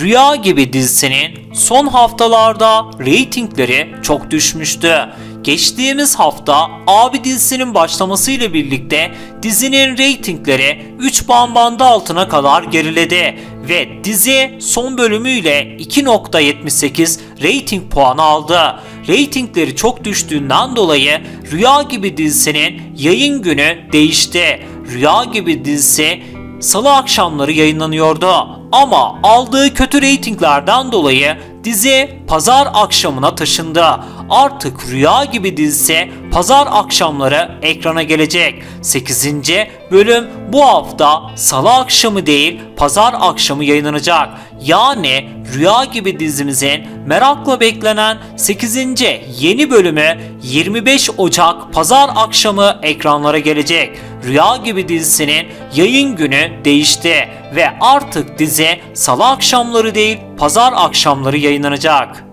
Rüya gibi dizisinin son haftalarda reytingleri çok düşmüştü. Geçtiğimiz hafta Abi dizisinin başlamasıyla birlikte dizinin reytingleri 3 puan altına kadar geriledi ve dizi son bölümüyle 2.78 reyting puanı aldı. Reytingleri çok düştüğünden dolayı Rüya gibi dizisinin yayın günü değişti. Rüya gibi dizisi salı akşamları yayınlanıyordu. Ama aldığı kötü reytinglerden dolayı dizi pazar akşamına taşındı. Artık Rüya gibi dizisi pazar akşamları ekrana gelecek. 8. bölüm bu hafta salı akşamı değil pazar akşamı yayınlanacak. Yani Rüya gibi dizimizin merakla beklenen 8. yeni bölümü 25 Ocak pazar akşamı ekranlara gelecek. Rüya gibi dizisinin yayın günü değişti ve artık dizi salı akşamları değil pazar akşamları yayınlanacak.